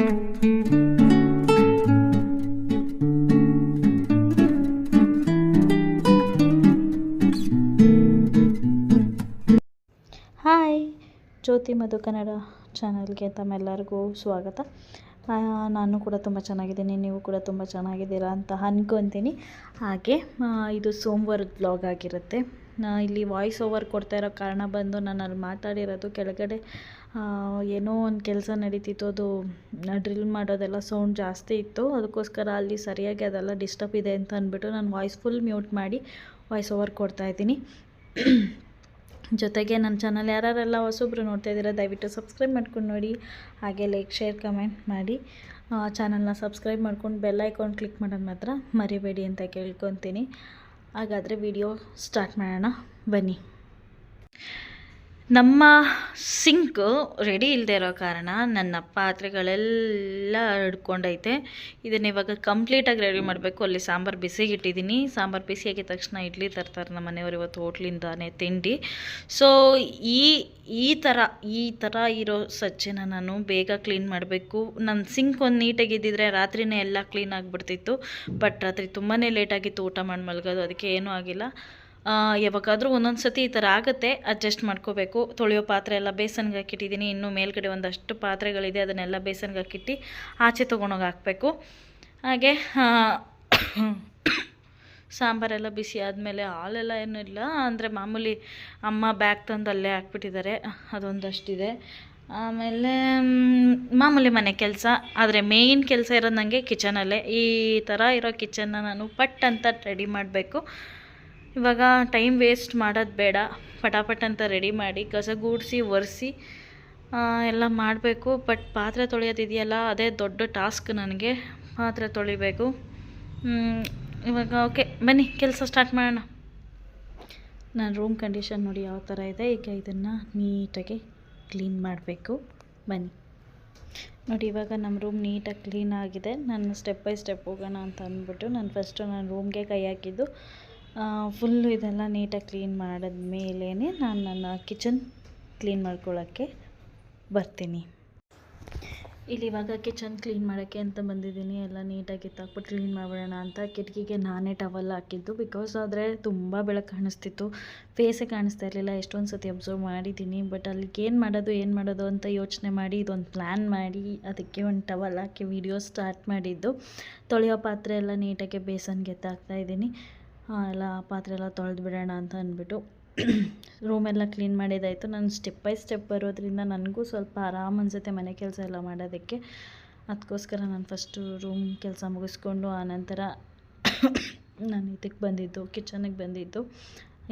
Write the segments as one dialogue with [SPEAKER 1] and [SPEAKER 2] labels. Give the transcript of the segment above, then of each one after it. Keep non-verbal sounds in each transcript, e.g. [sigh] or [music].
[SPEAKER 1] Hi, ಜ್ಯೋತಿ ಮಧು ಕನ್ನಡ ಚಾನಲ್ಗೆ ತಮ್ಮೆಲ್ಲರಿಗೂ ಸ್ವಾಗತ. ನಾನು ಕೂಡ ತುಂಬ ಚೆನ್ನಾಗಿದ್ದೀನಿ, ನೀವು ಕೂಡ ತುಂಬ ಚೆನ್ನಾಗಿದ್ದೀರಾ ಅಂತ ಅಂದ್ಕೊತೀನಿ ಹಾಗೆ ಇದು ಸೋಮವಾರದ ಬ್ಲಾಗ್ ಆಗಿರುತ್ತೆ. ಇಲ್ಲಿ ವಾಯ್ಸ್ ಓವರ್ ಕೊಡ್ತಾ ಇರೋ ಕಾರಣ ಬಂದು ನಾನು ಅಲ್ಲಿ ಮಾತಾಡಿರೋದು ಕೆಳಗಡೆ ಏನೋ ಒಂದು ಕೆಲಸ ನಡೀತಿತ್ತು, ಅದು ಡ್ರಿಲ್ ಮಾಡೋದೆಲ್ಲ ಸೌಂಡ್ ಜಾಸ್ತಿ ಇತ್ತು. ಅದಕ್ಕೋಸ್ಕರ ಅಲ್ಲಿ ಸರಿಯಾಗಿ ಅದೆಲ್ಲ ಡಿಸ್ಟರ್ಬ್ ಇದೆ ಅಂತ ಅಂದ್ಬಿಟ್ಟು ನಾನು ವಾಯ್ಸ್ ಫುಲ್ ಮ್ಯೂಟ್ ಮಾಡಿ ವಾಯ್ಸ್ ಓವರ್ ಕೊಡ್ತಾ ಇದ್ದೀನಿ. ಜೊತೆಗೆ ನನ್ನ ಚಾನಲ್ ಯಾರ್ಯಾರೆಲ್ಲ ಹೊಸೊಬ್ರು ನೋಡ್ತಾ ಇದ್ದೀರಾ, ದಯವಿಟ್ಟು ಸಬ್ಸ್ಕ್ರೈಬ್ ಮಾಡ್ಕೊಂಡು ನೋಡಿ. ಹಾಗೆ ಲೈಕ್ ಶೇರ್ ಕಮೆಂಟ್ ಮಾಡಿ. ಚಾನಲ್ನ ಸಬ್ಸ್ಕ್ರೈಬ್ ಮಾಡ್ಕೊಂಡು ಬೆಲ್ ಐಕಾನ್ ಕ್ಲಿಕ್ ಮಾಡೋದು ಮಾತ್ರ ಮರಿಬೇಡಿ ಅಂತ ಕೇಳ್ಕೊತೀನಿ. ಹಾಗಾದರೆ ವಿಡಿಯೋ ಸ್ಟಾರ್ಟ್ ಮಾಡೋಣ. ಬನ್ನಿ. ನಮ್ಮ ಸಿಂಕ್ ರೆಡಿ ಇಲ್ಲದೆ ಇರೋ ಕಾರಣ ನನ್ನ ಪಾತ್ರೆಗಳೆಲ್ಲ ಹಿಡ್ಕೊಂಡೈತೆ ಇದನ್ನು ಇವಾಗ ಕಂಪ್ಲೀಟಾಗಿ ರೆಡಿ ಮಾಡಬೇಕು. ಅಲ್ಲಿ ಸಾಂಬಾರು ಬಿಸಿಗೆ ಇಟ್ಟಿದ್ದೀನಿ ಸಾಂಬಾರು ಬಿಸಿ ತಕ್ಷಣ ಇಡ್ಲಿ ತರ್ತಾರೆ ನಮ್ಮ ಮನೆಯವರು ಇವತ್ತು ಹೋಟ್ಲಿಂದಾನೆ ತಿಂಡಿ. ಸೊ ಈ ಈ ಥರ ಈ ಥರ ಇರೋ ಸಜ್ಜೆನ ನಾನು ಬೇಗ ಕ್ಲೀನ್ ಮಾಡಬೇಕು. ನನ್ನ ಸಿಂಕ್ ಒಂದು ನೀಟಾಗಿ ಇದ್ದಿದ್ರೆ ರಾತ್ರಿನೇ ಎಲ್ಲ ಕ್ಲೀನ್ ಆಗಿಬಿಡ್ತಿತ್ತು. ಬಟ್ ರಾತ್ರಿ ತುಂಬಾ ಲೇಟಾಗಿತ್ತು ಊಟ ಮಾಡಿ ಮಲಗೋದು. ಅದಕ್ಕೆ ಏನೂ ಆಗಿಲ್ಲ. ಯಾವಾಗಾದರೂ ಒಂದೊಂದು ಸತಿ ಈ ಥರ ಆಗುತ್ತೆ, ಅಡ್ಜಸ್ಟ್ ಮಾಡ್ಕೋಬೇಕು. ತೊಳೆಯೋ ಪಾತ್ರೆ ಎಲ್ಲ ಬೇಸನ್ಗೆ ಹಾಕಿಟ್ಟಿದ್ದೀನಿ. ಇನ್ನೂ ಮೇಲ್ಗಡೆ ಒಂದಷ್ಟು ಪಾತ್ರೆಗಳಿದೆ, ಅದನ್ನೆಲ್ಲ ಬೇಸನ್ಗೆ ಹಾಕಿಟ್ಟು ಆಚೆ ತೊಗೊಂಡೋಗಿ ಹಾಕಬೇಕು. ಹಾಗೆ ಸಾಂಬಾರೆಲ್ಲ ಬಿಸಿ ಆದಮೇಲೆ ಹಾಲೆಲ್ಲ ಏನೂ ಇಲ್ಲ. ಅಂದರೆ ಮಾಮೂಲಿ ಅಮ್ಮ ಬ್ಯಾಗ್ ತಂದು ಅಲ್ಲೇ ಹಾಕ್ಬಿಟ್ಟಿದ್ದಾರೆ. ಅದೊಂದಷ್ಟಿದೆ. ಆಮೇಲೆ ಮಾಮೂಲಿ ಮನೆ ಕೆಲಸ. ಆದರೆ ಮೇಯ್ನ್ ಕೆಲಸ ಇರೋದು ನನಗೆ ಕಿಚನಲ್ಲೇ ಈ ಥರ ಇರೋ ಕಿಚನ್ನ ನಾನು ಪಟ್ ಅಂತ ರೆಡಿ ಮಾಡಬೇಕು. ಇವಾಗ ಟೈಮ್ ವೇಸ್ಟ್ ಮಾಡೋದು ಬೇಡ. ಪಟಾಪಟ್ ಅಂತ ರೆಡಿ ಮಾಡಿ ಕಸ ಗೂಡಿಸಿ ಒರೆಸಿ ಎಲ್ಲ ಮಾಡಬೇಕು. ಬಟ್ ಪಾತ್ರೆ ತೊಳೆಯೋದಿದೆಯಲ್ಲ, ಅದೇ ದೊಡ್ಡ ಟಾಸ್ಕ್ ನನಗೆ. ಪಾತ್ರೆ ತೊಳಿಬೇಕು. ಇವಾಗ ಓಕೆ ಬನ್ನಿ, ಕೆಲಸ ಸ್ಟಾರ್ಟ್ ಮಾಡೋಣ. ನನ್ನ ರೂಮ್ ಕಂಡೀಷನ್ ನೋಡಿ ಯಾವ ಥರ ಇದೆ. ಈಗ ಇದನ್ನು ನೀಟಾಗಿ ಕ್ಲೀನ್ ಮಾಡಬೇಕು. ಬನ್ನಿ. ನೋಡಿ, ಇವಾಗ ನಮ್ಮ ರೂಮ್ ನೀಟಾಗಿ ಕ್ಲೀನ್ ಆಗಿದೆ. ನಾನು ಸ್ಟೆಪ್ ಬೈ ಸ್ಟೆಪ್ ಹೋಗೋಣ ಅಂತ ಅಂದ್ಬಿಟ್ಟು ನಾನು ಫಸ್ಟು ನಾನು ರೂಮ್ಗೆ ಕೈ ಹಾಕಿದ್ದು. ಫುಲ್ಲು ಇದೆಲ್ಲ ನೀಟಾಗಿ ಕ್ಲೀನ್ ಮಾಡಿದ್ಮೇಲೇ ನಾನು ನನ್ನ ಕಿಚನ್ ಕ್ಲೀನ್ ಮಾಡ್ಕೊಳ್ಳೋಕ್ಕೆ ಬರ್ತೀನಿ. ಇಲ್ಲಿ ಇವಾಗ ಕಿಚನ್ ಕ್ಲೀನ್ ಮಾಡೋಕ್ಕೆ ಅಂತ ಬಂದಿದ್ದೀನಿ. ಎಲ್ಲ ನೀಟಾಗಿ ಕಿತ್ತಾಕ್ಬಿಟ್ಟು ಕ್ಲೀನ್ ಮಾಡಿಬಿಡೋಣ ಅಂತ. ಕಿಟಕಿಗೆ ನಾನೇ ಟವಲ್ ಹಾಕಿದ್ದು ಬಿಕಾಸ್ ಆದರೆ ತುಂಬ ಬೆಳಕು ಕಾಣಿಸ್ತಿತ್ತು. ಫೇಸೇ ಕಾಣಿಸ್ತಾ ಇರಲಿಲ್ಲ. ಎಷ್ಟೊಂದು ಸತಿ ಅಬ್ಸರ್ವ್ ಮಾಡಿದ್ದೀನಿ. ಬಟ್ ಅಲ್ಲಿಗೆ ಏನು ಮಾಡೋದು ಏನು ಮಾಡೋದು ಅಂತ ಯೋಚನೆ ಮಾಡಿ, ಇದೊಂದು ಪ್ಲ್ಯಾನ್ ಮಾಡಿ, ಅದಕ್ಕೆ ಒಂದು ಟವಲ್ ಹಾಕಿ ವಿಡಿಯೋ ಸ್ಟಾರ್ಟ್ ಮಾಡಿದ್ದು. ತೊಳೆಯೋ ಪಾತ್ರೆ ಎಲ್ಲ ನೀಟಾಗಿ ಬೇಸನ್ಗೆ ಎತ್ತಾಕ್ತಾ ಇದ್ದೀನಿ. ಎಲ್ಲ ಪಾತ್ರೆ ಎಲ್ಲ ತೊಳೆದು ಬಿಡೋಣ ಅಂತ ಅಂದ್ಬಿಟ್ಟು ರೂಮೆಲ್ಲ ಕ್ಲೀನ್ ಮಾಡಿದ್ದಾಯಿತು ನಾನು ಸ್ಟೆಪ್ ಬೈ ಸ್ಟೆಪ್ ಬರೋದ್ರಿಂದ ನನಗೂ ಸ್ವಲ್ಪ ಆರಾಮ್ ಅನಿಸುತ್ತೆ ಮನೆ ಕೆಲಸ ಎಲ್ಲ ಮಾಡೋದಕ್ಕೆ. ಅದಕ್ಕೋಸ್ಕರ ನಾನು ಫಸ್ಟು ರೂಮ್ ಕೆಲಸ ಮುಗಿಸ್ಕೊಂಡು ಆನಂತರ [clears throat] ನಾನು ಇದಕ್ಕೆ ಬಂದಿದ್ದು ಕಿಚನಿಗೆ ಬಂದಿದ್ದು.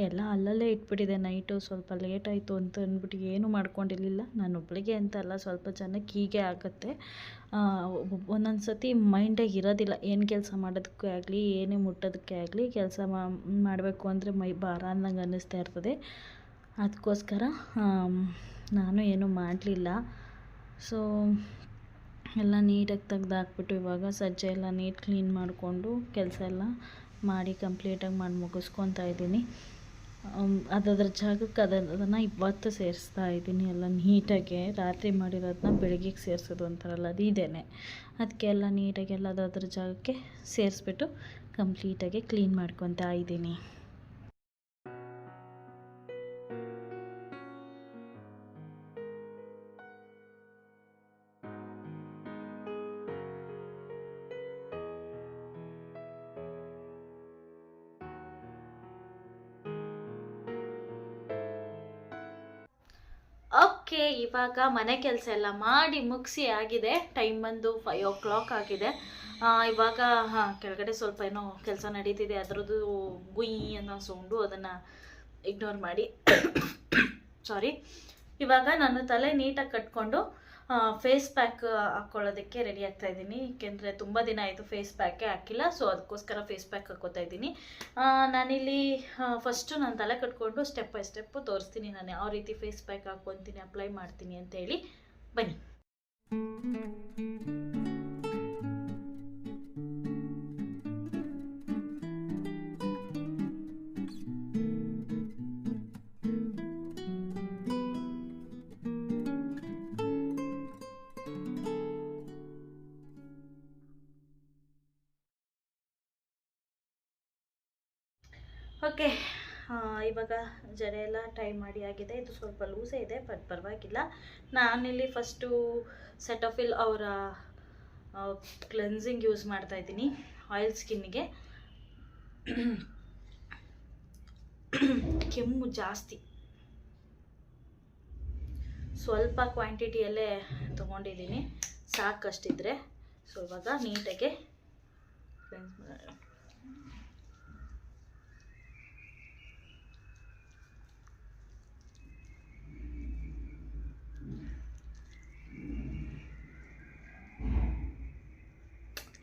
[SPEAKER 1] ಎಲ್ಲ ಅಲ್ಲಲ್ಲೇ ಇಟ್ಬಿಟ್ಟಿದೆ ನೈಟು ಸ್ವಲ್ಪ ಲೇಟ್ ಆಯಿತು ಅಂತ ಅಂದ್ಬಿಟ್ಟು ಏನೂ ಮಾಡ್ಕೊಂಡಿರಲಿಲ್ಲ. ನಾನು ಒಬ್ಬಳಿಗೆ ಅಂತ ಅಲ್ಲ, ಸ್ವಲ್ಪ ಜನಕ್ಕೆ ಹೀಗೆ ಆಗುತ್ತೆ. ಒಂದೊಂದು ಸತಿ ಮೈಂಡೇ ಇರೋದಿಲ್ಲ. ಏನು ಕೆಲಸ ಮಾಡೋದಕ್ಕೆ ಆಗಲಿ, ಏನೇ ಮುಟ್ಟೋದಕ್ಕೆ ಆಗಲಿ ಕೆಲಸ ಮಾಡಬೇಕು ಅಂದರೆ ಮೈ ಭಾರ ಅನ್ನಂಗೆ ಅನ್ನಿಸ್ತಾ ಇರ್ತದೆ. ಅದಕ್ಕೋಸ್ಕರ ನಾನು ಏನೂ ಮಾಡಲಿಲ್ಲ. ಸೊ ಎಲ್ಲ ನೀಟಾಗಿ ತೆಗ್ದು ಹಾಕ್ಬಿಟ್ಟು ಇವಾಗ ಸಜ್ಜೆ ಎಲ್ಲ ನೀಟ್ ಕ್ಲೀನ್ ಮಾಡಿಕೊಂಡು ಕೆಲಸ ಎಲ್ಲ ಮಾಡಿ ಕಂಪ್ಲೀಟಾಗಿ ಮಾಡಿ ಮುಗಿಸ್ಕೊತಾ ಇದ್ದೀನಿ. ಅದದ್ರ ಜಾಗಕ್ಕೆ ಅದನ್ನು ಅದನ್ನು ಇವತ್ತು ಸೇರಿಸ್ತಾ ಇದ್ದೀನಿ ಎಲ್ಲ ನೀಟಾಗಿ. ರಾತ್ರಿ ಮಾಡಿರೋದನ್ನ ಬೆಳಗ್ಗೆ ಸೇರಿಸೋದು ಅಂತಾರಲ್ಲ ಅದು ಇದೇನೆ. ಅದಕ್ಕೆ ಎಲ್ಲ ನೀಟಾಗಿ ಎಲ್ಲ ಅದರ ಜಾಗಕ್ಕೆ ಸೇರಿಸ್ಬಿಟ್ಟು ಕಂಪ್ಲೀಟಾಗಿ ಕ್ಲೀನ್ ಮಾಡ್ಕೊತಾ ಇದ್ದೀನಿ. ಓಕೆ, ಇವಾಗ ಮನೆ ಕೆಲಸ ಎಲ್ಲ ಮಾಡಿ ಮುಗಿಸಿ ಆಗಿದೆ. ಟೈಮ್ ಬಂದು ಫೈವ್ ಓ ಕ್ಲಾಕ್ ಆಗಿದೆ ಇವಾಗ, ಹಾಂ, ಕೆಳಗಡೆ ಸ್ವಲ್ಪ ಏನೋ ಕೆಲಸ ನಡೀತಿದೆ. ಅದರದ್ದು ಗುಯ್ ಅನ್ನೋ ಸೌಂಡು ಅದನ್ನು ಇಗ್ನೋರ್ ಮಾಡಿ. [coughs] ಸಾರಿ ಇವಾಗ ನಾನು ತಲೆ ನೀಟಾಗಿ ಕಟ್ಕೊಂಡು ಫೇಸ್ ಪ್ಯಾಕ್ ಹಾಕ್ಕೊಳ್ಳೋದಕ್ಕೆ ರೆಡಿ ಆಗ್ತಾ ಇದ್ದೀನಿ. ಏಕೆಂದರೆ ತುಂಬ ದಿನ ಆಯಿತು ಫೇಸ್ ಪ್ಯಾಕೇ ಹಾಕಿಲ್ಲ ಸೊ ಅದಕ್ಕೋಸ್ಕರ ಫೇಸ್ ಪ್ಯಾಕ್ ಹಾಕೋತಾ ಇದ್ದೀನಿ. ನಾನಿಲ್ಲಿ ಫಸ್ಟು ನಾನು ತಲೆ ಕಟ್ಕೊಂಡು ಸ್ಟೆಪ್ ಬೈ ಸ್ಟೆಪ್ಪು ತೋರಿಸ್ತೀನಿ ನಾನು. ಯಾವ ರೀತಿ ಫೇಸ್ ಪ್ಯಾಕ್ ಹಾಕ್ಕೊತೀನಿ ಅಪ್ಲೈ ಮಾಡ್ತೀನಿ ಅಂತ ಹೇಳಿ ಬನ್ನಿ. ಇವಾಗ ಜಡೆ ಎಲ್ಲ ಟೈ ಮಾಡಿ ಆಗಿದೆ. ಇದು ಸ್ವಲ್ಪ ಲೂಸೇ ಇದೆ ಬಟ್ ಪರವಾಗಿಲ್ಲ. ನಾನಿಲ್ಲಿ ಫಸ್ಟು ಸೆಟಫಿಲ್ ಅವರ ಕ್ಲೆನ್ಸಿಂಗ್ ಯೂಸ್ ಮಾಡ್ತಾ ಇದ್ದೀನಿ ಆಯಿಲ್ ಸ್ಕಿನ್ಗೆ [coughs] ಕೆಮ್ಮು ಜಾಸ್ತಿ. ಸ್ವಲ್ಪ ಕ್ವಾಂಟಿಟಿಯಲ್ಲೇ ತೊಗೊಂಡಿದ್ದೀನಿ. ಸಾಕಷ್ಟಿದ್ರೆ ಸೊ ಇವಾಗ ನೀಟಾಗಿ ಕ್ಲೆನ್ಸ್ ಮಾಡೋಣ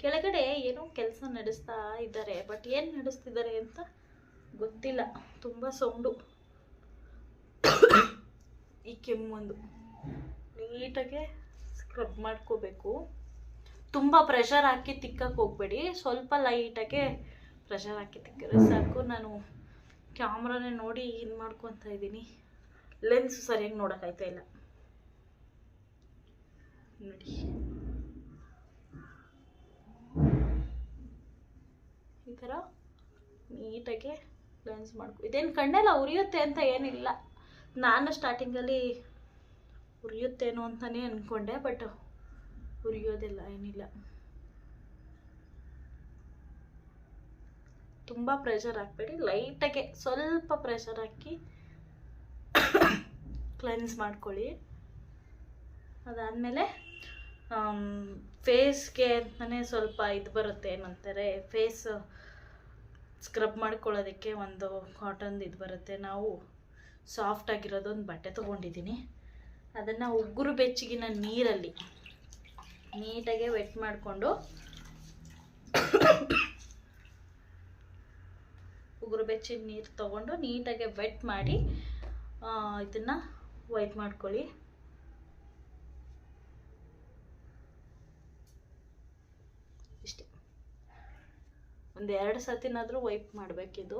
[SPEAKER 1] ಕೆಳಗಡೆ ಏನೋ ಕೆಲಸ ನಡೆಸ್ತಾ ಇದ್ದಾರೆ ಬಟ್ ಏನು ನಡೆಸ್ತಿದ್ದಾರೆ ಅಂತ ಗೊತ್ತಿಲ್ಲ. ತುಂಬ ಸೌಂಡು. ಈ ಕೆಮ್ಮೊಂದು ನೀಟಾಗೆ ಸ್ಕ್ರಬ್ ಮಾಡ್ಕೋಬೇಕು. ತುಂಬ ಪ್ರೆಷರ್ ಹಾಕಿ ತಿಕ್ಕಕ್ಕೆ ಹೋಗ್ಬೇಡಿ. ಸ್ವಲ್ಪ ಲೈಟಾಗೆ ಪ್ರೆಷರ್ ಹಾಕಿ ತಿಕ್ಕಿದ್ರೆ ಸಾಕು. ನಾನು ಕ್ಯಾಮ್ರಾನೇ ನೋಡಿ ಇದು ಮಾಡ್ಕೊತಾ ಇದ್ದೀನಿ. ಲೆನ್ಸ್ ಸರಿಯಾಗಿ ನೋಡೋಕ್ಕಾಯ್ತಾ ಇಲ್ಲ. ನೋಡಿ. ಥರ ನೀಟಾಗಿ ಲೆನ್ಸ್ ಮಾಡ್ಕೊ ಇದೇನು ಕಣ್ಣೆಲ್ಲ ಉರಿಯುತ್ತೆ ಅಂತ ಏನಿಲ್ಲ. ನಾನು ಸ್ಟಾರ್ಟಿಂಗಲ್ಲಿ ಉರಿಯುತ್ತೇನೋ ಅಂತಲೇ ಅಂದ್ಕೊಂಡೆ ಬಟ್ ಉರಿಯೋದಿಲ್ಲ, ಏನಿಲ್ಲ. ತುಂಬ ಪ್ರೆಷರ್ ಹಾಕ್ಬೇಡಿ ಲೈಟಾಗೆ ಸ್ವಲ್ಪ ಪ್ರೆಷರ್ ಹಾಕಿ ಕ್ಲೆನ್ಸ್ ಮಾಡ್ಕೊಳ್ಳಿ. ಅದಾದಮೇಲೆ ಫೇಸ್ಗೆ ಅಂತಲೇ ಸ್ವಲ್ಪ ಇದು ಬರುತ್ತೆ ಏನಂತಾರೆ ಫೇಸ್ ಸ್ಕ್ರಬ್ ಮಾಡ್ಕೊಳ್ಳೋದಕ್ಕೆ ಒಂದು ಕಾಟನ್ ಇದು ಬರುತ್ತೆ. ನಾವು ಸಾಫ್ಟ್ ಆಗಿರೋದೊಂದು ಬಟ್ಟೆ ತೊಗೊಂಡಿದ್ದೀನಿ. ಅದನ್ನು ಉಗುರು ಬೆಚ್ಚಗಿನ ನೀರಲ್ಲಿ ನೀಟಾಗೆ ವೆಟ್ ಮಾಡಿಕೊಂಡು ಉಗುರು ಬೆಚ್ಚಿನ ನೀರು ತೊಗೊಂಡು ನೀಟಾಗೆ ವೆಟ್ ಮಾಡಿ ಇದನ್ನು ವೈಟ್ ಮಾಡ್ಕೊಳ್ಳಿ ಇಷ್ಟೇ ಒಂದು ಎರಡು ಸತಿನಾದರೂ ವೈಪ್ ಮಾಡಬೇಕಿದು.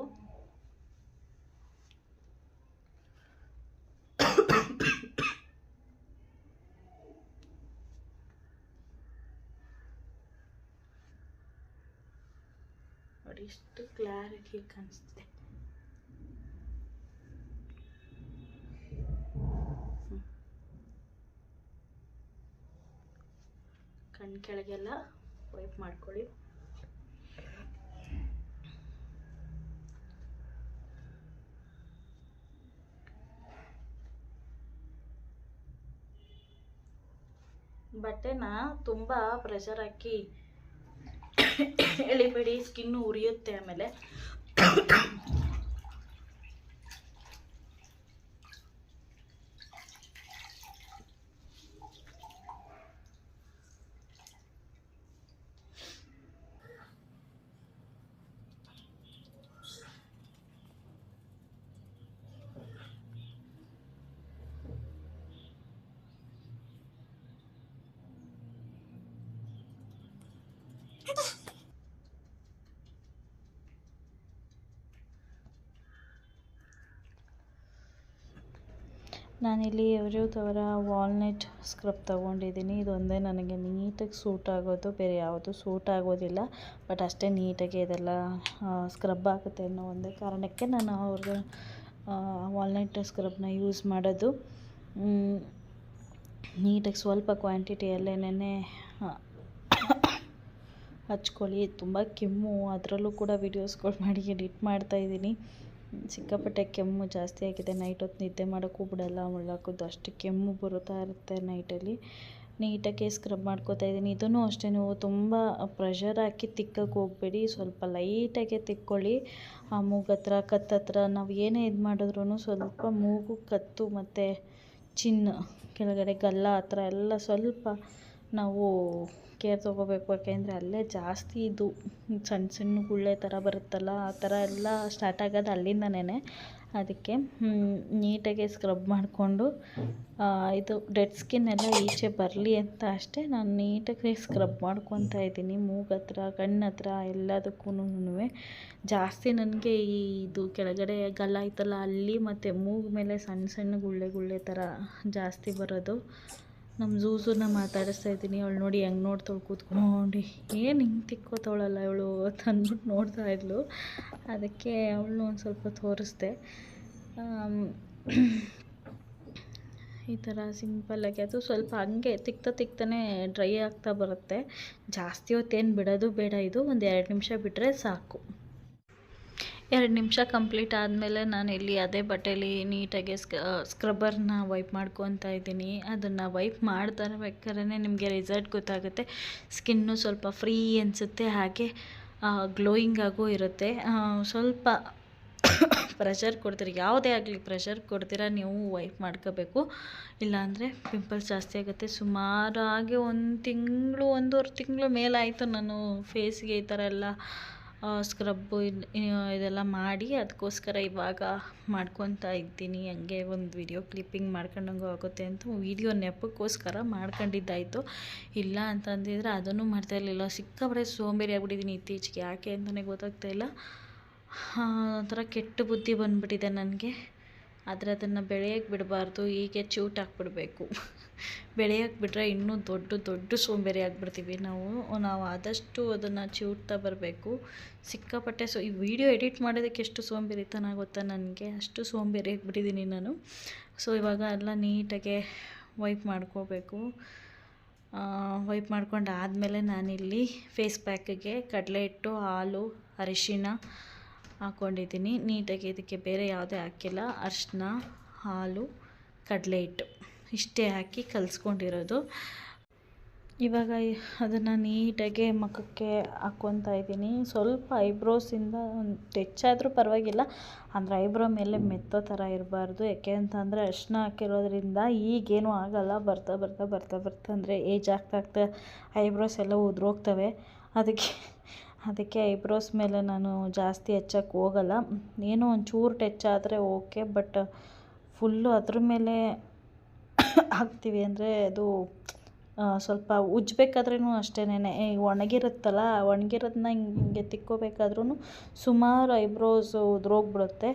[SPEAKER 1] ಇಷ್ಟು ಕ್ಲಾರಿಟಿ ಕಾಣಿಸ್ತಿದೆ. ಕಣ್ಣು ಕಣ್ ಕೆಳಗೆಲ್ಲ ವೈಪ್ ಮಾಡ್ಕೊಳ್ಳಿ. ಬಟ್ಟೆನ ತುಂಬ ಪ್ರೆಷರ್ ಹಾಕಿ ಎಳಿಬೇಡಿ ಸ್ಕಿನ್ನು ಉರಿಯುತ್ತೆ ಆಮೇಲೆ. ನಾನಿಲ್ಲಿ ಎವ್ರಿಯೂತ್ ಅವರ ವಾಲ್ನೆಟ್ ಸ್ಕ್ರಬ್ ತೊಗೊಂಡಿದ್ದೀನಿ. ಇದೊಂದೇ ನನಗೆ ನೀಟಾಗಿ ಸೂಟ್ ಆಗೋದು, ಬೇರೆ ಯಾವುದು ಸೂಟ್ ಆಗೋದಿಲ್ಲ. ಬಟ್ ಅಷ್ಟೇ ನೀಟಾಗಿ ಇದೆಲ್ಲ ಸ್ಕ್ರಬ್ ಆಗುತ್ತೆ ಅನ್ನೋ ಒಂದೇ ಕಾರಣಕ್ಕೆ ನಾನು ಅವ್ರಿಗೆ ವಾಲ್ನೆಟ್ ಸ್ಕ್ರಬ್ನ ಯೂಸ್ ಮಾಡೋದು. ನೀಟಾಗಿ ಸ್ವಲ್ಪ ಕ್ವಾಂಟಿಟಿಯಲ್ಲೇನೆ ಹಚ್ಕೊಳ್ಳಿ. ತುಂಬ ಕೆಮ್ಮು, ಅದರಲ್ಲೂ ಕೂಡ ವೀಡಿಯೋಸ್ಗಳು ಮಾಡಿ ಎಡಿಟ್ ಮಾಡ್ತಾಯಿದ್ದೀನಿ ಸಿಕ್ಕಾಪಟ್ಟೆ ಕೆಮ್ಮು ಜಾಸ್ತಿ ಆಗಿದೆ. ನೈಟ್ ಹೊತ್ತು ನಿದ್ದೆ ಮಾಡೋಕ್ಕೂ ಬಿಡಲ್ಲ ಮುಳ್ಳಾಕೋದು ಅಷ್ಟು ಕೆಮ್ಮು ಬರುತ್ತಾ ಇರುತ್ತೆ ನೈಟಲ್ಲಿ ನೀಟಾಗಿ ಸ್ಕ್ರಬ್ ಮಾಡ್ಕೋತಾ ಇದ್ದೀನಿ. ಇದನ್ನು ಅಷ್ಟೇ, ನೀವು ತುಂಬ ಪ್ರೆಷರ್ ಹಾಕಿ ತಿಕ್ಕಕ್ಕೆ ಹೋಗಬೇಡಿ. ಸ್ವಲ್ಪ ಲೈಟಾಗೆ ತಿಕ್ಕೊಳ್ಳಿ. ಆ ಮೂಗು ಹತ್ರ, ಕತ್ತು ಹತ್ರ ನಾವು ಏನೇ ಇದು ಮಾಡಿದ್ರೂ ಸ್ವಲ್ಪ ಮೂಗು, ಕತ್ತು ಮತ್ತು ಚಿನ್ನ ಕೆಳಗಡೆ ಗಲ್ಲ ಹತ್ರ ಎಲ್ಲ ಸ್ವಲ್ಪ ನಾವು ಕೇರ್ ತೊಗೋಬೇಕು ಯಾಕೆಂದರೆ ಅಲ್ಲೇ ಜಾಸ್ತಿ ಇದು ಸಣ್ಣ ಸಣ್ಣ ಗುಳ್ಳೆ ಥರ ಬರುತ್ತಲ್ಲ ಆ ಥರ ಎಲ್ಲ ಸ್ಟಾರ್ಟ್ ಆಗೋದು ಅಲ್ಲಿಂದನೇ ಅದಕ್ಕೆ ನೀಟಾಗಿ ಸ್ಕ್ರಬ್ ಮಾಡಿಕೊಂಡು ಇದು ಡೆಡ್ ಸ್ಕಿನ್ ಎಲ್ಲ ಈಚೆ ಬರಲಿ ಅಂತ ಅಷ್ಟೇ ನಾನು ನೀಟಾಗಿ ಸ್ಕ್ರಬ್ ಮಾಡ್ಕೊತಾ ಇದ್ದೀನಿ. ಮೂಗು ಹತ್ರ ಕಣ್ಣು ಹತ್ರ ಎಲ್ಲದಕ್ಕೂ ಜಾಸ್ತಿ ನನಗೆ ಈ ಇದು ಕೆಳಗಡೆ ಗಲ್ಲ ಐತಲ್ಲ ಅಲ್ಲಿ ಮತ್ತು ಮೂಗು ಮೇಲೆ ಸಣ್ಣ ಸಣ್ಣ ಗುಳ್ಳೆ ಗುಳ್ಳೆ ಥರ ಜಾಸ್ತಿ ಬರೋದು. ನಮ್ಮ ಜೂಸುನ ಮಾತಾಡಿಸ್ತಾ ಇದ್ದೀನಿ. ಅವಳು ನೋಡಿ ಹೆಂಗೆ ನೋಡ್ತಾಳು ಕೂತ್ಕೊಂಡು. ಏನು ಹಿಂಗೆ ತಿಕ್ಕೋತಾವಳಲ್ಲ ಅವಳು ಅಂತ ಅಂದ್ಬಿಟ್ಟು ನೋಡ್ತಾ ಇದ್ಲು. ಅದಕ್ಕೆ ಅವಳು ಒಂದು ಸ್ವಲ್ಪ ತೋರಿಸ್ದೆ. ಈ ಥರ ಸಿಂಪಲ್ಲಾಗಿ ಅದು ಸ್ವಲ್ಪ ಹಂಗೆ ತಿಕ್ತಾ ತಿಕ್ತಾನೆ ಡ್ರೈ ಆಗ್ತಾ ಬರುತ್ತೆ. ಜಾಸ್ತಿ ಹೊತ್ತೇನು ಬಿಡೋದು ಬೇಡ. ಇದು ಒಂದು ಎರಡು ನಿಮಿಷ ಬಿಟ್ಟರೆ ಸಾಕು. ಎರಡು ನಿಮಿಷ ಕಂಪ್ಲೀಟ್ ಆದಮೇಲೆ ನಾನು ಇಲ್ಲಿ ಅದೇ ಬಟ್ಟೆಲಿ ನೀಟಾಗಿ ಸ್ಕ ಸ್ಕ್ರಬ್ಬರ್ನ ವೈಪ್ ಮಾಡ್ಕೊತಾ ಇದ್ದೀನಿ. ಅದನ್ನು ವೈಪ್ ಮಾಡ್ತಾ ಬೇಕಾದ್ರೆ ನಿಮಗೆ ರಿಸಲ್ಟ್ ಗೊತ್ತಾಗುತ್ತೆ. ಸ್ಕಿನ್ನು ಸ್ವಲ್ಪ ಫ್ರೀ ಅನಿಸುತ್ತೆ, ಹಾಗೆ ಗ್ಲೋಯಿಂಗ್ ಆಗೂ ಇರುತ್ತೆ. ಸ್ವಲ್ಪ ಪ್ರೆಷರ್ ಕೊಡ್ತೀರಿ, ಯಾವುದೇ ಆಗಲಿ ಪ್ರೆಷರ್ ಕೊಡ್ತೀರ, ನೀವು ವೈಪ್ ಮಾಡ್ಕೋಬೇಕು. ಇಲ್ಲಾಂದರೆ ಪಿಂಪಲ್ಸ್ ಜಾಸ್ತಿ ಆಗುತ್ತೆ. ಸುಮಾರಾಗಿ ಒಂದು ತಿಂಗಳು, ಒಂದೂವರೆ ತಿಂಗಳು ಮೇಲಾಯಿತು ನಾನು ಫೇಸ್ಗೆ ಈ ಥರ ಎಲ್ಲ ಸ್ಕ್ರಬ್ಬು ಇದೆಲ್ಲ ಮಾಡಿ ಅದಕ್ಕೋಸ್ಕರ ಇವಾಗ ಮಾಡ್ಕೊತಾ ಇದ್ದೀನಿ. ಹಂಗೆ ಒಂದು ವಿಡಿಯೋ ಕ್ಲಿಪ್ಪಿಂಗ್ ಮಾಡ್ಕೊಂಡಂಗೂ ಆಗುತ್ತೆ ಅಂತ ವೀಡಿಯೋ ನೆಪಕ್ಕೋಸ್ಕರ ಮಾಡ್ಕೊಂಡಿದ್ದಾಯಿತು. ಇಲ್ಲ ಅಂತಂದಿದ್ರೆ ಅದನ್ನು ಮಾಡ್ತಾ ಇರಲಿಲ್ಲ. ಸಿಕ್ಕಾಪಡೆ ಸೋಂಬೇರಿ ಆಗ್ಬಿಟ್ಟಿದ್ದೀನಿ ಇತ್ತೀಚೆಗೆ. ಯಾಕೆ ಅಂತಲೇ ಗೊತ್ತಾಗ್ತಾ ಇಲ್ಲ. ಒಂಥರ ಕೆಟ್ಟ ಬುದ್ಧಿ ಬಂದುಬಿಟ್ಟಿದೆ ನನಗೆ. ಆದರೆ ಅದನ್ನು ಬೆಳೆಯೋಕ್ಕೆ ಬಿಡಬಾರ್ದು. ಹೀಗೆ ಚೂಟ್ ಹಾಕ್ಬಿಡ್ಬೇಕು ಬೆಳೆಯೋಕ್ಕೆ ಬಿಟ್ಟರೆ ಇನ್ನೂ ದೊಡ್ಡ ದೊಡ್ಡ ಸೋಂಬೇರಿ ಆಗಿಬಿಡ್ತೀವಿ. ನಾವು ನಾವು ಆದಷ್ಟು ಅದನ್ನು ಚಿವುಟ್ತಾ ಬರಬೇಕು. ಸಿಕ್ಕಾಪಟ್ಟೆ ಸೊ, ಈ ವಿಡಿಯೋ ಎಡಿಟ್ ಮಾಡೋದಕ್ಕೆ ಎಷ್ಟು ಸೋಂಬೇರಿತನ ಗೊತ್ತಾ ನನಗೆ? ಅಷ್ಟು ಸೋಂಬೇರಿ ಆಗಿಬಿಟ್ಟಿದ್ದೀನಿ ನಾನು. ಸೊ, ಇವಾಗ ಎಲ್ಲ ನೀಟಾಗೆ ವೈಪ್ ಮಾಡ್ಕೋಬೇಕು. ವೈಪ್ ಮಾಡ್ಕೊಂಡು ಆದಮೇಲೆ ನಾನಿಲ್ಲಿ ಫೇಸ್ ಪ್ಯಾಕಿಗೆ ಕಡಲೆ ಹಿಟ್ಟು, ಹಾಲು ಅರಿಶಿಣ ಹಾಕ್ಕೊಂಡಿದ್ದೀನಿ ನೀಟಾಗಿ ಇದಕ್ಕೆ ಬೇರೆ ಯಾವುದೇ ಹಾಕಿಲ್ಲ. ಅರಿಶಿನ, ಹಾಲು, ಕಡಲೆ ಹಿಟ್ಟು. ಇಷ್ಟೇ ಹಾಕಿ ಕಲಿಸ್ಕೊಂಡಿರೋದು. ಇವಾಗ ಅದನ್ನು ನೀಟಾಗಿ ಮುಖಕ್ಕೆ ಹಾಕ್ಕೊತಾ ಇದ್ದೀನಿ. ಸ್ವಲ್ಪ ಐಬ್ರೋಸಿಂದ ಒಂದು ಟಚ್ ಆದರೂ ಪರವಾಗಿಲ್ಲ. ಅಂದರೆ ಐಬ್ರೋ ಮೇಲೆ ಮೆತ್ತೋ ಥರ ಇರಬಾರ್ದು. ಯಾಕೆ ಅಂತಂದರೆ ಅರ್ಶಿನ ಹಾಕಿರೋದ್ರಿಂದ ಈಗೇನು ಆಗಲ್ಲ. ಬರ್ತಾ ಬರ್ತಾ ಬರ್ತಾ ಬರ್ತಾ ಅಂದರೆ ಏಜ್ ಆಗ್ತಾ ಆಗ್ತಾ ಐಬ್ರೋಸ್ ಎಲ್ಲ ಉದುರೋಗ್ತವೆ. ಅದಕ್ಕೆ ಅದಕ್ಕೆ ಐಬ್ರೋಸ್ ಮೇಲೆ ನಾನು ಜಾಸ್ತಿ ಹಚ್ಚಕ್ಕೆ ಹೋಗಲ್ಲ. ಏನೋ ಒಂಚೂರು ಟಚ್ ಆದರೆ ಓಕೆ ಬಟ್ ಫುಲ್ಲು ಅದ್ರ ಮೇಲೆ ಹಾಕ್ತೀವಿ ಅಂದರೆ ಅದು ಸ್ವಲ್ಪ ಉಜ್ಜಬೇಕಾದ್ರೂ ಅಷ್ಟೇನೆ ಒಣಗಿರುತ್ತಲ್ಲ ಒಣಗಿರೋದನ್ನ ಹಿಂಗೆ ತಿಕ್ಕೋಬೇಕಾದ್ರೂ ಸುಮಾರು ಐಬ್ರೋಸ್ ಉದುರೋಗ್ಬಿಡುತ್ತೆ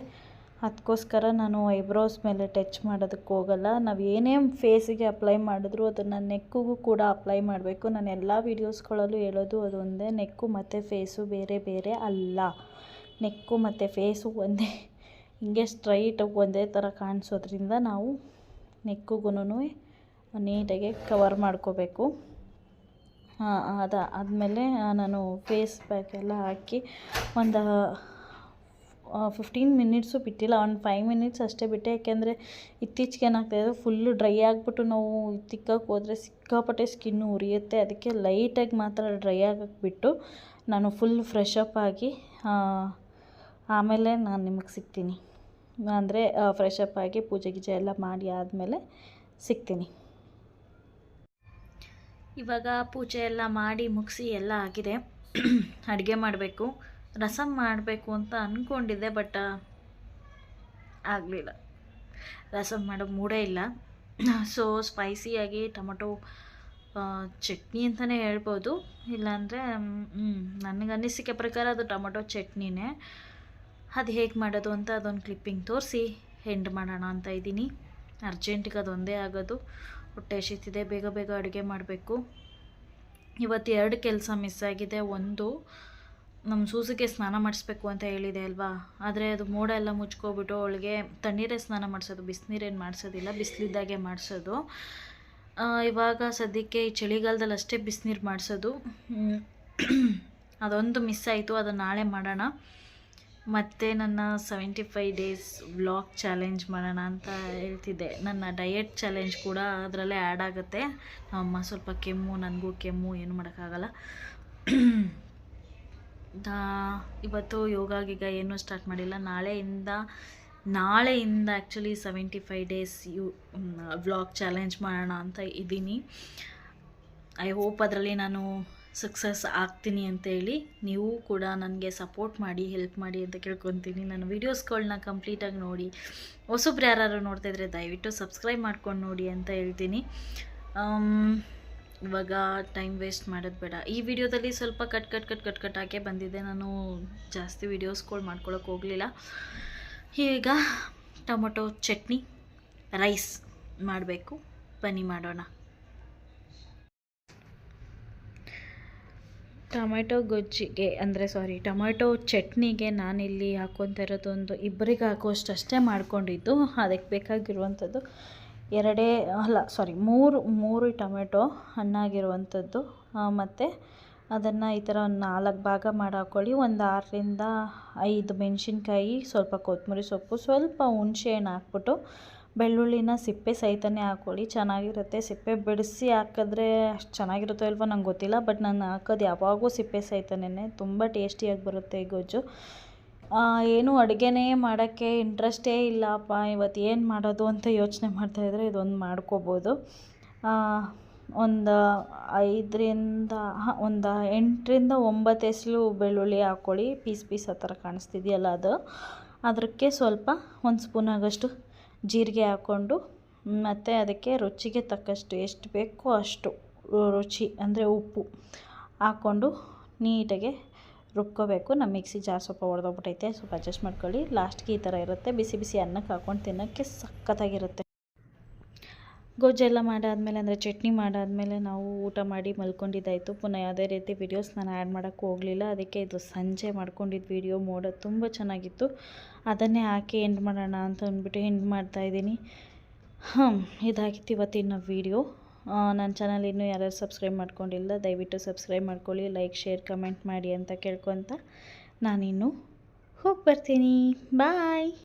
[SPEAKER 1] ಅದಕ್ಕೋಸ್ಕರ ನಾನು ಐಬ್ರೋಸ್ ಮೇಲೆ ಟಚ್ ಮಾಡೋದಕ್ಕೆ ಹೋಗಲ್ಲ. ನಾವು ಏನೇ ಫೇಸಿಗೆ ಅಪ್ಲೈ ಮಾಡಿದ್ರೂ ಅದನ್ನು ನೆಕ್ಕಿಗೂ ಕೂಡ ಅಪ್ಲೈ ಮಾಡಬೇಕು. ನಾನು ಎಲ್ಲ ವೀಡಿಯೋಸ್ಗಳಲ್ಲೂ ಹೇಳೋದು ಅದು ಒಂದೇ, ನೆಕ್ಕು ಮತ್ತು ಫೇಸು ಬೇರೆ ಬೇರೆ ಅಲ್ಲ. ನೆಕ್ಕು ಮತ್ತು ಫೇಸು ಒಂದೇ. ಹಿಂಗೆ ಸ್ಟ್ರೈಟಾಗಿ ಒಂದೇ ಥರ ಕಾಣಿಸೋದ್ರಿಂದ ನಾವು ನೆಕ್ಕಿಗೂ ನೀಟಾಗಿ ಕವರ್ ಮಾಡ್ಕೋಬೇಕು. ಅದು, ಆದಮೇಲೆ ನಾನು ಫೇಸ್ ಪ್ಯಾಕ್ ಎಲ್ಲ ಹಾಕಿ ಒಂದು ಫಿಫ್ಟೀನ್ ಮಿನಿಟ್ಸು ಬಿಟ್ಟಿಲ್ಲ, ಒಂದು ಫೈವ್ ಮಿನಿಟ್ಸ್ ಅಷ್ಟೇ ಬಿಟ್ಟೆ. ಯಾಕೆಂದರೆ ಇತ್ತೀಚೆಗೆ ಏನಾಗ್ತಾಯಿದೆ ಫುಲ್ಲು ಡ್ರೈ ಆಗಿಬಿಟ್ಟು ನಾವು ತಿಕ್ಕಕ್ಕೆ ಹೋದರೆ ಸಿಕ್ಕಾಪಟ್ಟೆ ಸ್ಕಿನ್ನು ಉರಿಯುತ್ತೆ. ಅದಕ್ಕೆ ಲೈಟಾಗಿ ಮಾತ್ರ ಡ್ರೈ ಆಗಕ್ಕೆ ಬಿಟ್ಟು ನಾನು ಫುಲ್ ಫ್ರೆಶ್ ಅಪ್ ಆಗಿ ಆಮೇಲೆ ನಾನು ನಿಮಗೆ ಸಿಗ್ತೀನಿ. ಅಂದರೆ ಫ್ರೆಶ್ ಅಪ್ ಆಗಿ ಪೂಜೆ ಗೀಜೆ ಎಲ್ಲ ಮಾಡಿ ಆದಮೇಲೆ ಸಿಗ್ತೀನಿ. ಇವಾಗ ಪೂಜೆ ಎಲ್ಲ ಮಾಡಿ ಮುಗಿಸಿ ಎಲ್ಲ ಆಗಿದೆ. ಅಡುಗೆ ಮಾಡಬೇಕು. ರಸಂ ಮಾಡಬೇಕು ಅಂತ ಅಂದ್ಕೊಂಡಿದ್ದೆ ಬಟ್ ಆಗಲಿಲ್ಲ. ರಸಂ ಮಾಡೋ ಮೂಡೇ ಇಲ್ಲ. ಸೊ ಸ್ಪೈಸಿಯಾಗಿ ಟೊಮೊಟೊ ಚಟ್ನಿ ಅಂತಲೇ ಹೇಳ್ಬೋದು. ಇಲ್ಲಾಂದರೆ ನನಗೆ ಅನಿಸಿಕೆ ಪ್ರಕಾರ ಅದು ಟೊಮೊಟೊ ಚಟ್ನಿನೇ. ಅದು ಹೇಗೆ ಮಾಡೋದು ಅಂತ ಅದೊಂದು ಕ್ಲಿಪ್ಪಿಂಗ್ ತೋರಿಸಿ ಹೆಂಡ್ ಮಾಡೋಣ ಅಂತ ಇದ್ದೀನಿ. ಅರ್ಜೆಂಟಿಗೆ ಅದೊಂದೇ ಆಗೋದು. ಹೊಟ್ಟೆ ಹಸಿತಿದೆ, ಬೇಗ ಬೇಗ ಅಡುಗೆ ಮಾಡಬೇಕು. ಇವತ್ತು ಎರಡು ಕೆಲಸ ಮಿಸ್ ಆಗಿದೆ. ಒಂದು, ನಮ್ಮ ಸೂಸಿಗೆ ಸ್ನಾನ ಮಾಡಿಸ್ಬೇಕು ಅಂತ ಹೇಳಿದೆ ಅಲ್ವಾ? ಆದರೆ ಅದು ಮೋಡ ಎಲ್ಲ ಮುಚ್ಕೋಬಿಟ್ಟು ಅವಳಿಗೆ ತಣ್ಣೀರೇ ಸ್ನಾನ ಮಾಡಿಸೋದು, ಬಿಸಿನೀರೇನು ಮಾಡಿಸೋದಿಲ್ಲ, ಬಿಸಿಲಿದ್ದಾಗೆ ಮಾಡಿಸೋದು. ಇವಾಗ ಸದ್ಯಕ್ಕೆ ಈ ಚಳಿಗಾಲದಲ್ಲಿ ಅಷ್ಟೇ ಬಿಸಿನೀರು ಮಾಡಿಸೋದು. ಅದೊಂದು ಮಿಸ್ ಆಯಿತು. ಅದು ನಾಳೆ ಮಾಡೋಣ. ಮತ್ತು ನನ್ನ seventy five days vlog challenge ಮಾಡೋಣ ಅಂತ ಹೇಳ್ತಿದ್ದೆ. ನನ್ನ ಡಯಟ್ ಚಾಲೆಂಜ್ ಕೂಡ ಅದರಲ್ಲೇ ಆ್ಯಡ್ ಆಗುತ್ತೆ. ನಮ್ಮಮ್ಮ ಸ್ವಲ್ಪ ಕೆಮ್ಮು, ನನಗೂ ಕೆಮ್ಮು, ಏನು ಮಾಡೋಕ್ಕಾಗಲ್ಲ. ಇವತ್ತು ಯೋಗ ಗೀಗ ಏನೂ ಸ್ಟಾರ್ಟ್ ಮಾಡಿಲ್ಲ. ನಾಳೆಯಿಂದ ನಾಳೆಯಿಂದ actually seventy five days you vlog challenge ಮಾಡೋಣ ಅಂತ ಇದ್ದೀನಿ. ಐ ಹೋಪ್ ಅದರಲ್ಲಿ ನಾನು ಸಕ್ಸಸ್ ಆಗ್ತೀನಿ ಅಂತ ಹೇಳಿ ನೀವು ಕೂಡ ನನಗೆ ಸಪೋರ್ಟ್ ಮಾಡಿ, ಹೆಲ್ಪ್ ಮಾಡಿ ಅಂತ ಕೇಳ್ಕೊತೀನಿ. ನನ್ನ ವೀಡಿಯೋಸ್ಗಳನ್ನ ಕಂಪ್ಲೀಟಾಗಿ ನೋಡಿ. ಹೊಸಬ್ರು ಯಾರು ನೋಡ್ತಾ ಇದ್ರೆ ದಯವಿಟ್ಟು ಸಬ್ಸ್ಕ್ರೈಬ್ ಮಾಡ್ಕೊಂಡು ನೋಡಿ ಅಂತ ಹೇಳ್ತೀನಿ. ಇವಾಗ ಟೈಮ್ ವೇಸ್ಟ್ ಮಾಡೋದು ಬೇಡ. ಈ ವಿಡಿಯೋದಲ್ಲಿ ಸ್ವಲ್ಪ cut cut cut cut cut ಹಾಕೇ ಬಂದಿದೆ. ನಾನು ಜಾಸ್ತಿ ವೀಡಿಯೋಸ್ಗಳು ಮಾಡ್ಕೊಳಕ್ಕೆ ಹೋಗಲಿಲ್ಲ. ಈಗ ಟೊಮೊಟೊ ಚಟ್ನಿ, ರೈಸ್ ಮಾಡಬೇಕು. ಬನ್ನಿ ಮಾಡೋಣ. ಟೊಮೆಟೊ ಗೊಜ್ಜಿಗೆ, ಅಂದರೆ ಸಾರಿ ಟೊಮೆಟೊ ಚಟ್ನಿಗೆ ನಾನಿಲ್ಲಿ ಹಾಕ್ಕೊತಾ ಇರೋದೊಂದು ಇಬ್ಬರಿಗೆ ಹಾಕುವಷ್ಟು ಅಷ್ಟೇ ಮಾಡ್ಕೊಂಡಿದ್ದು. ಅದಕ್ಕೆ ಬೇಕಾಗಿರುವಂಥದ್ದು ಎರಡೇ, ಅಲ್ಲ ಸಾರಿ ಮೂರು ಮೂರು ಟೊಮೆಟೊ ಹಣ್ಣಾಗಿರುವಂಥದ್ದು. ಮತ್ತು ಅದನ್ನು ಈ ಥರ ಒಂದು ನಾಲ್ಕು ಭಾಗ ಮಾಡಿ ಹಾಕ್ಕೊಳ್ಳಿ ಒಂದು ಆರರಿಂದ ಐದು ಮೆಣಸಿನ್ಕಾಯಿ, ಸ್ವಲ್ಪ ಕೊತ್ತಂಬರಿ ಸೊಪ್ಪು, ಸ್ವಲ್ಪ ಹುಣಸೆ ಹಣ್ಣು ಹಾಕ್ಬಿಟ್ಟು ಬೆಳ್ಳುಳ್ಳಿನ ಸಿಪ್ಪೆ ಸಹಿತನೇ ಹಾಕ್ಕೊಳ್ಳಿ ಚೆನ್ನಾಗಿರುತ್ತೆ. ಸಿಪ್ಪೆ ಬಿಡಿಸಿ ಹಾಕಿದ್ರೆ ಅಷ್ಟು ಚೆನ್ನಾಗಿರುತ್ತೋ ಇಲ್ವೋ ನಂಗೆ ಗೊತ್ತಿಲ್ಲ. ಬಟ್ ನಾನು ಹಾಕೋದು ಯಾವಾಗೂ ಸಿಪ್ಪೆ ಸಹಿತನೇ ತುಂಬ ಟೇಸ್ಟಿಯಾಗಿ ಬರುತ್ತೆ ಈ ಗೊಜ್ಜು. ಏನು ಅಡುಗೆನೇ ಮಾಡೋಕ್ಕೆ ಇಂಟ್ರೆಸ್ಟೇ ಇಲ್ಲಪ್ಪ. ಇವತ್ತು ಏನು ಮಾಡೋದು ಅಂತ ಯೋಚನೆ ಮಾಡ್ತಾಯಿದ್ರೆ ಇದೊಂದು ಮಾಡ್ಕೋಬೋದು. ಒಂದು ಐದರಿಂದ ಒಂದು ಎಂಟರಿಂದ ಒಂಬತ್ತು ಎಸಲು ಬೆಳ್ಳುಳ್ಳಿ ಹಾಕ್ಕೊಳ್ಳಿ ಪೀಸ್ ಪೀಸ್ ಆ ಥರ ಕಾಣಿಸ್ತಿದೆಯಲ್ಲ ಅದು. ಅದಕ್ಕೆ ಸ್ವಲ್ಪ ಒಂದು ಸ್ಪೂನ್ ಆಗೋಷ್ಟು ಜೀರಿಗೆ ಹಾಕ್ಕೊಂಡು ಮತ್ತು ಅದಕ್ಕೆ ರುಚಿಗೆ ತಕ್ಕಷ್ಟು ಎಷ್ಟು ಬೇಕೋ ಅಷ್ಟು ರುಚಿ, ಅಂದರೆ ಉಪ್ಪು ಹಾಕ್ಕೊಂಡು ನೀಟಾಗಿ ರುಬ್ಕೋಬೇಕು. ನಮ್ಮ ಮಿಕ್ಸಿ ಜಾರ್ ಸ್ವಲ್ಪ ಹೊಡೆದೋಗ್ಬಿಟ್ಟೈತೆ ಸ್ವಲ್ಪ ಅಡ್ಜಸ್ಟ್ ಮಾಡ್ಕೊಳ್ಳಿ. ಲಾಸ್ಟ್ಗೆ ಈ ಥರ ಇರುತ್ತೆ. ಬಿಸಿ ಬಿಸಿ ಅನ್ನಕ್ಕೆ ಹಾಕ್ಕೊಂಡು ತಿನ್ನೋಕ್ಕೆ ಸಖತ್ತಾಗಿರುತ್ತೆ. ಗೊಜ್ಜೆಲ್ಲ ಮಾಡಾದಮೇಲೆ, ಅಂದರೆ ಚಟ್ನಿ ಮಾಡಾದಮೇಲೆ ನಾವು ಊಟ ಮಾಡಿ ಮಲ್ಕೊಂಡಿದ್ದಾಯಿತು. ಪುನಃ ಯಾವುದೇ ರೀತಿ ವಿಡಿಯೋಸ್ ನಾನು ಆ್ಯಡ್ ಮಾಡೋಕ್ಕೂ ಹೋಗಲಿಲ್ಲ. ಅದಕ್ಕೆ ಇದು ಸಂಜೆ ಮಾಡ್ಕೊಂಡಿದ್ದು ವಿಡಿಯೋ ಮೋಡ ತುಂಬ ಚೆನ್ನಾಗಿತ್ತು. ಅದನ್ನೇ ಹಾಕಿ ಎಂಡ್ ಮಾಡೋಣ ಅಂತ ಅಂದ್ಬಿಟ್ಟು ಎಂಡ್ ಮಾಡ್ತಾಯಿದ್ದೀನಿ ಹಾಂ ಇದಾಗಿತ್ತು ಇವತ್ತಿನ ವೀಡಿಯೋ ನನ್ನ ಚಾನಲ್ ಇನ್ನೂ ಯಾರ್ಯಾರು ಸಬ್ಸ್ಕ್ರೈಬ್ ಮಾಡ್ಕೊಂಡಿಲ್ಲ, ದಯವಿಟ್ಟು ಸಬ್ಸ್ಕ್ರೈಬ್ ಮಾಡ್ಕೊಳ್ಳಿ ಲೈಕ್ ಶೇರ್ ಕಮೆಂಟ್ ಮಾಡಿ ಅಂತ ಕೇಳ್ಕೊತ ನಾನಿನ್ನು ಹೋಗಿ ಬರ್ತೀನಿ ಬಾಯ್